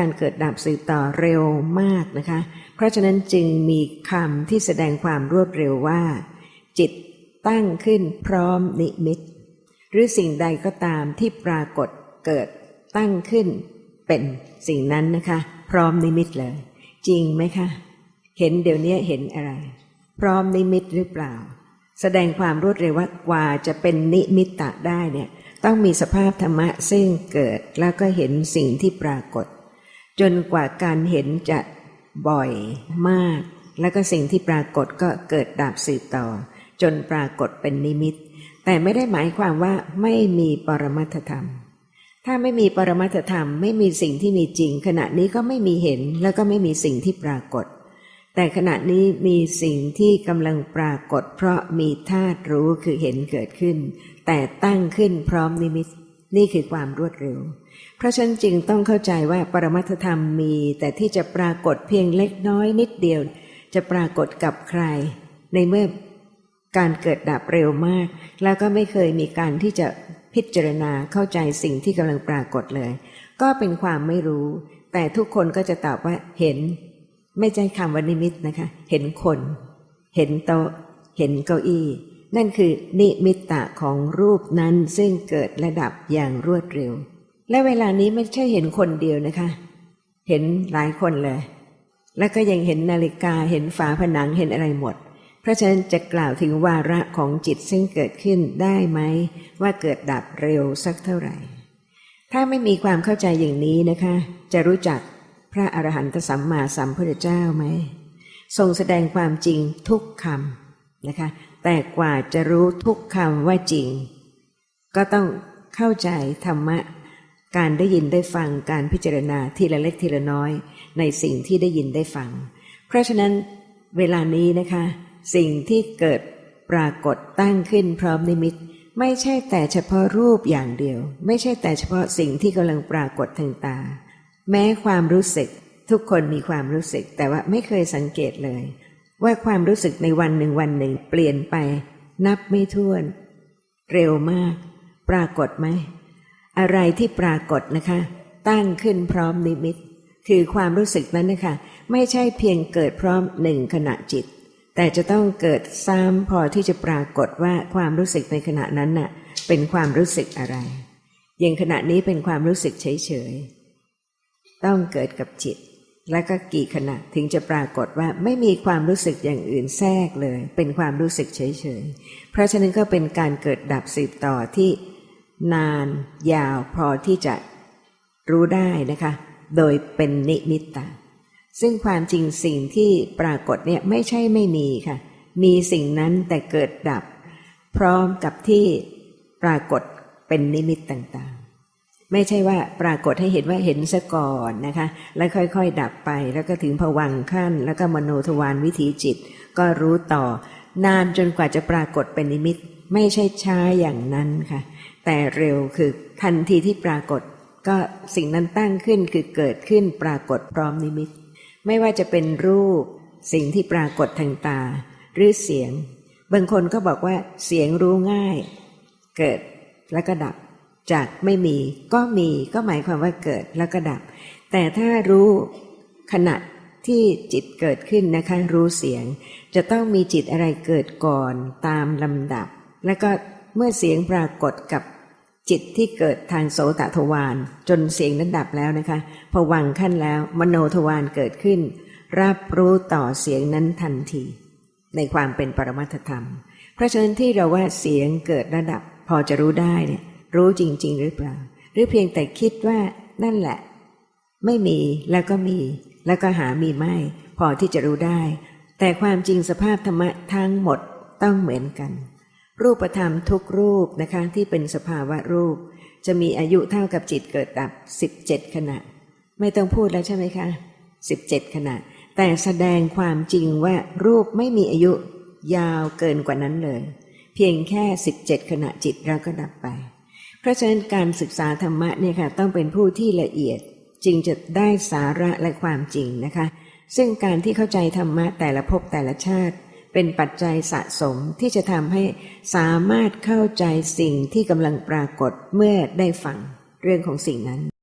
การเกิดดับสืบต่อเร็วมากนะคะ เพราะฉะนั้นจึงมีคำที่แสดงความรวดเร็วว่า จิตตั้งขึ้นพร้อมนิมิต หรือสิ่งใดก็ตามที่ปรากฏเกิดตั้งขึ้นเป็นสิ่งนั้นนะคะ พร้อมนิมิตเลย จริงไหมคะ เห็นเดี๋ยวนี้เห็นอะไร พร้อมนิมิตหรือเปล่า แสดงความรวดเร็วว่ากว่าจะเป็นนิมิตตะได้เนี่ยต้องมีสภาพธรรมะซึ่งเกิดแล้วก็เห็นสิ่งที่ปรากฏ จนกว่าการเห็นจะบ่อยมาก แล้วก็สิ่งที่ปรากฏก็เกิดดับสืบต่อ จนปรากฏเป็นนิมิต แต่ไม่ได้หมายความว่าไม่มีปรมัตธรรม ถ้าไม่มีปรมัตธรรม ไม่มีสิ่งที่มีจริง ขณะนี้ก็ไม่มีเห็นแล้วก็ไม่มีสิ่งที่ปรากฏ แต่ขณะนี้มีสิ่งที่กำลังปรากฏ เพราะมีธาตุรู้คือเห็นเกิดขึ้น แต่ตั้งขึ้นพร้อมนิมิต นี่คือความรวดเร็ว เพราะฉันจึงต้องเข้าใจว่าปรมัตธรรมมี แต่ที่จะปรากฏเพียงเล็กน้อยนิดเดียว จะปรากฏกับใคร ในเมื่อการเกิดดับเร็วมาก แล้วก็ไม่เคยมีการที่จะพิจารณาเข้าใจสิ่งที่กำลังปรากฏเลย ก็เป็นความไม่รู้ แต่ทุกคนก็จะตอบว่าเห็น ไม่ใช่คำว่านิมิตนะคะ เห็นคน เห็นโต๊ะ เห็นเก้าอี้ นั่นคือนิมิตะของรูปนั้นซึ่งเกิดและดับอย่างรวดเร็ว และเวลานี้ไม่ใช่เห็นคนเดียวนะคะ เห็นหลายคนเลย แล้วก็ยังเห็นนาฬิกาเห็นฝาผนังเห็นอะไรหมด เพราะฉะนั้นจะกล่าวถึงวาระของจิตซึ่งเกิดขึ้นได้ไหม ว่าเกิดดับเร็วสักเท่าไหร่ ถ้าไม่มีความเข้าใจอย่างนี้นะคะ จะรู้จักพระอรหันตสัมมาสัมพุทธเจ้าไหมทรงแสดงความจริงทุกคำนะคะ แต่กว่าจะรู้ทุกคำว่าจริง ก็ต้องเข้าใจธรรมะ การได้ยินได้ฟังการพิจารณาทีละเล็กทีละน้อย ในสิ่งที่ได้ยินได้ฟัง เพราะฉะนั้นเวลานี้นะคะ สิ่งที่เกิดปรากฏตั้งขึ้นพร้อมนิมิต ไม่ใช่แต่เฉพาะรูปอย่างเดียว ไม่ใช่แต่เฉพาะสิ่งที่กำลังปรากฏทางตา แม้ความรู้สึกทุกคนมีความรู้สึก แต่ว่าไม่เคยสังเกตเลย ว่าความรู้สึกในวันหนึ่งวันหนึ่งเปลี่ยนไป นับไม่ถ้วน เร็วมาก ปรากฏไหม อะไรที่ปรากฏนะคะ ตั้งขึ้นพร้อมนิมิต คือความรู้สึกนั้นนะคะ ไม่ใช่เพียงเกิดพร้อมหนึ่งขณะจิต แต่จะต้องเกิดซ้ำพอที่จะปรากฏว่าความรู้สึกในขณะนั้นน่ะ เป็นความรู้สึกอะไรอย่างขณะนี้เป็นความรู้สึกเฉยๆต้องเกิดกับจิต และก็กี่ขณะถึงจะปรากฏว่าไม่มีความรู้สึกอย่างอื่นแทรกเลย เป็นความรู้สึกเฉยๆ เพราะฉะนั้นก็เป็นการเกิดดับสืบต่อที่นานยาวพอที่จะรู้ได้นะคะ โดยเป็นนิมิตตาซึ่งความจริงสิ่งที่ปรากฏเนี่ยไม่ใช่ไม่มีค่ะ มีสิ่งนั้นแต่เกิดดับ พร้อมกับที่ปรากฏเป็นนิมิตต่างๆ ไม่ใช่ว่าปรากฏให้เห็นว่าเห็นซะก่อนนะคะ แล้วค่อยๆ ดับไป แล้วก็ถึงผวังขั้น แล้วก็มโนทวารวิถีจิต ก็รู้ต่อนานจนกว่าจะปรากฏเป็นนิมิต ไม่ใช่ช้าอย่างนั้นค่ะ แต่เร็วคือทันทีที่ปรากฏ ก็สิ่งนั้นตั้งขึ้นคือเกิดขึ้นปรากฏพร้อมนิมิต ไม่ว่าจะเป็นรูป สิ่งที่ปรากฏทางตา หรือเสียง บางคนก็บอกว่าเสียงรู้ง่าย เกิดแล้วก็ดับ จากไม่มีก็มีก็หมายความว่าเกิดแล้วก็ดับ แต่ถ้ารู้ขณะที่จิตเกิดขึ้นนะคะรู้เสียง จะต้องมีจิตอะไรเกิดก่อนตามลำดับ แล้วก็เมื่อเสียงปรากฏกับจิตที่เกิดทางโสตทวารจนเสียงนั้นดับแล้วนะคะพอวังขั้นแล้วมโนทวารเกิดขึ้น รับรู้ต่อเสียงนั้นทันที ในความเป็นปรมัตธรรม เพราะฉะนั้นที่เราว่าเสียงเกิดระดับพอจะรู้ได้เนี่ย รู้จริง ๆ หรือเปล่า หรือเพียงแต่คิดว่านั่นแหละ ไม่มีแล้วก็มี แล้วก็หามีไม่ พอที่จะรู้ได้ แต่ความจริงสภาพธรรมะทั้งหมดต้องเหมือนกัน รูปธรรมทุกรูปนะคะที่เป็นสภาวะรูป จะมีอายุเท่ากับจิตเกิดดับสิบเจ็ดขณะ ไม่ต้องพูดแล้วใช่ไหมคะสิบเจ็ดขณะ แต่แสดงความจริงว่ารูปไม่มีอายุยาวเกินกว่านั้นเลย เพียงแค่สิบเจ็ดขณะจิตเราก็ดับไป เพราะฉะนั้นการศึกษาธรรมะเนี่ยค่ะต้องเป็นผู้ที่ละเอียดจึงจะได้สาระและความจริงนะคะ ซึ่งการที่เข้าใจธรรมะแต่ละภพแต่ละชาติ เป็นปัจจัยสะสมที่จะทำให้สามารถเข้าใจสิ่งที่กำลังปรากฏเมื่อได้ฟังเรื่องของสิ่งนั้น